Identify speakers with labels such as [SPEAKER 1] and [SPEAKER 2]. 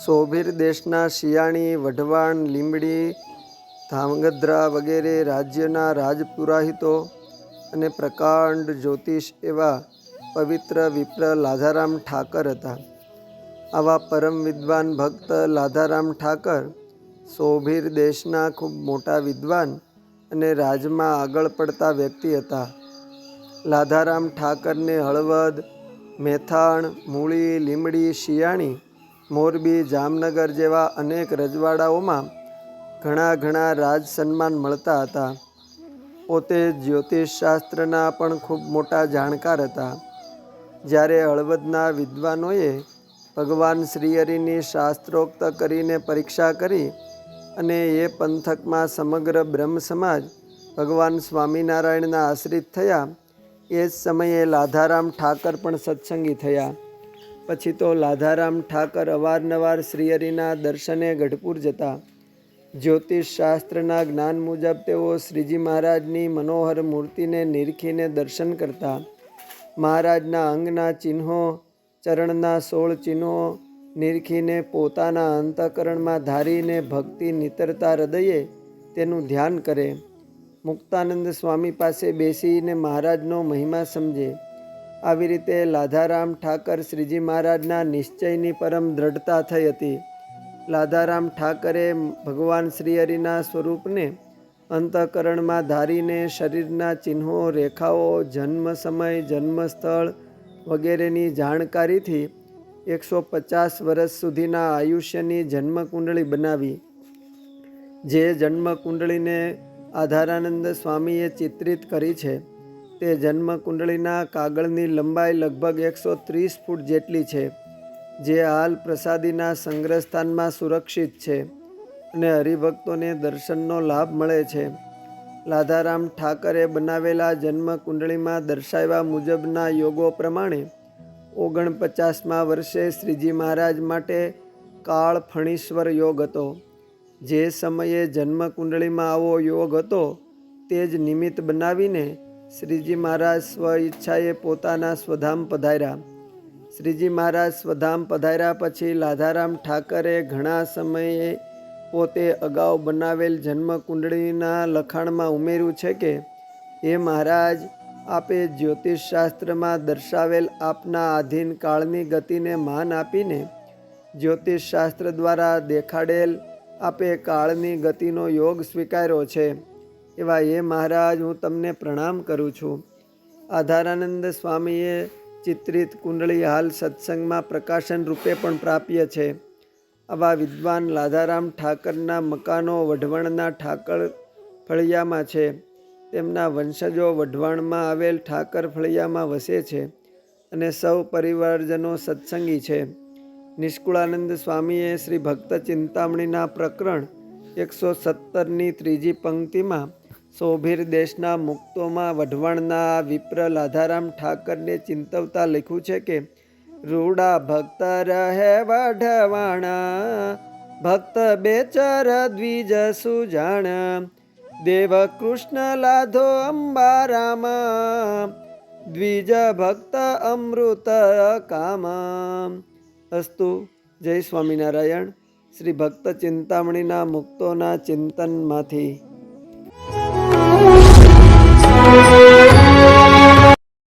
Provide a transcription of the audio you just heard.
[SPEAKER 1] સોભીર દેશના શિયાળી વઢવાણ, લીંબડી ધાંગધ્રા વગેરે રાજ્યના રાજપુરાહિતો અને પ્રકાંડ જ્યોતિષ એવા પવિત્ર વિપ્ર લાધારામ ઠાકર હતા. આવા પરમ વિદ્વાન ભક્ત લાધારામ ઠાકર સોભીર દેશના ખૂબ મોટા વિદ્વાન અને રાજમાં આગળ પડતા વ્યક્તિ હતા. લાધારામ ઠાકરને હળવદ, મેથાણ, મૂળી, લીંબડી શિયાળી મોરબી, જામનગર જેવા અનેક રજવાડાઓમાં ઘણા ઘણા રાજ સન્માન મળતા હતા. પોતે જ્યોતિષ શાસ્ત્રના પણ ખૂબ મોટા જાણકાર હતા. જ્યારે હળવદના વિદ્વાનોએ ભગવાન શ્રીહરિની શાસ્ત્રોક્ત કરીને પરીક્ષા કરી અને એ પંથકમાં સમગ્ર બ્રહ્મ સમાજ ભગવાન સ્વામિનારાયણના આશ્રિત થયા, એ જ સમયે લાધારામ ઠાકર પણ સત્સંગી થયા. પછી તો લાધારામ ઠાકર અવારનવાર શ્રીહરિના દર્શને ગઢપુર જતા. જ્યોતિષ શાસ્ત્રના જ્ઞાન મુજબ તેઓ શ્રીજી મહારાજની મનોહર મૂર્તિને નિરખીને દર્શન કરતા. મહારાજના અંગના ચિહ્નો, ચરણના સોળ ચિહ્નો નિરખીને પોતાના અંતઃકરણમાં ધારીને ભક્તિ નિતરતા હૃદયે તેનું ધ્યાન કરે. મુક્તાનંદ સ્વામી પાસે બેસીને મહારાજનો મહિમા સમજે. આવી રીતે લાધારામ ઠાકર શ્રીજી મહારાજના નિશ્ચયની પરમ દ્રઢતા થઈ હતી. લાધારામ ઠાકરે ભગવાન શ્રીહરિના સ્વરૂપને અંતઃકરણમાં ધારીને શરીરના ચિહ્નો, રેખાઓ, જન્મ સમય, જન્મસ્થળ વગેરેની જાણકારીથી એકસો પચાસ વર્ષ સુધીના આયુષ્યની જન્મકુંડળી બનાવી. જે જન્મકુંડળીને આધારાનંદ સ્વામીએ ચિત્રિત કરી છે. તે જન્મકુંડળીના કાગળની લંબાઈ લગભગ એકસો ત્રીસ ફૂટ જેટલી છે, જે હાલ પ્રસાદીના સંગ્રહસ્થાનમાં સુરક્ષિત છે અને હરિભક્તોને દર્શનનો લાભ મળે છે. લાધારામ ઠાકરે બનાવેલા જન્મકુંડળીમાં દર્શાવ્યા મુજબના યોગો પ્રમાણે ઓગણપચાસમાં વર્ષે શ્રીજી મહારાજ માટે કાળ ફણીશ્વર યોગ હતો. જે સમયે જન્મકુંડળીમાં આવો યોગ હતો, તે જ નિમિત્ત બનાવીને શ્રીજી મહારાજ સ્વ ઈચ્છાએ પોતાના સ્વધામ પધાર્યા. શ્રીજી મહારાજ સ્વધામ પધાર્યા પછી લાધારામ ઠાકરે ઘણા સમયે પોતે અગાઉ બનાવેલ જન્મકુંડળીના લખાણમાં ઉમેર્યું છે કે એ મહારાજ, આપે જ્યોતિષ શાસ્ત્રમાં દર્શાવેલ આપના આધીન કાળની ગતિને માન આપીને જ્યોતિષ શાસ્ત્ર દ્વારા દેખાડેલ આપે કાળની ગતિનો યોગ સ્વીકાર્યો છે. એવા એ મહારાજ, હું તમને પ્રણામ કરું છું. આધારાનંદ સ્વામીએ ચિત્રિત કુંડળી હાલ સત્સંગમાં પ્રકાશન રૂપે પણ પ્રાપ્ય છે. આવા વિદ્વાન લાધારામ ઠાકરના મકાનો વઢવણના ઠાકર ફળિયામાં છે. તેમના વંશજો વઢવાણમાં આવેલ ઠાકર ફળિયામાં વસે છે અને સૌ પરિવારજનો સત્સંગી છે. નિષ્કુળાનંદ સ્વામીએ શ્રી ભક્ત ચિંતામણીના પ્રકરણ એકસો સત્તરની ત્રીજી પંક્તિમાં સોભીર દેશના મુક્તોમાં વઢવાણના વિપ્ર લાધારામ ઠાકરને ચિંતવતા લખ્યું છે કે, રૂડા ભક્ત રહે વઢવાણા, ભક્ત બેચર દ્વિજ સુજાણ, દેવ કૃષ્ણ લાધો અંબારામ, દ્વિજ ભક્ત અમૃત કામ. અસ્તુ, જય સ્વામિનારાયણ. શ્રી ભક્ત ચિંતામણીના મુક્તોના ચિંતનમાંથી Música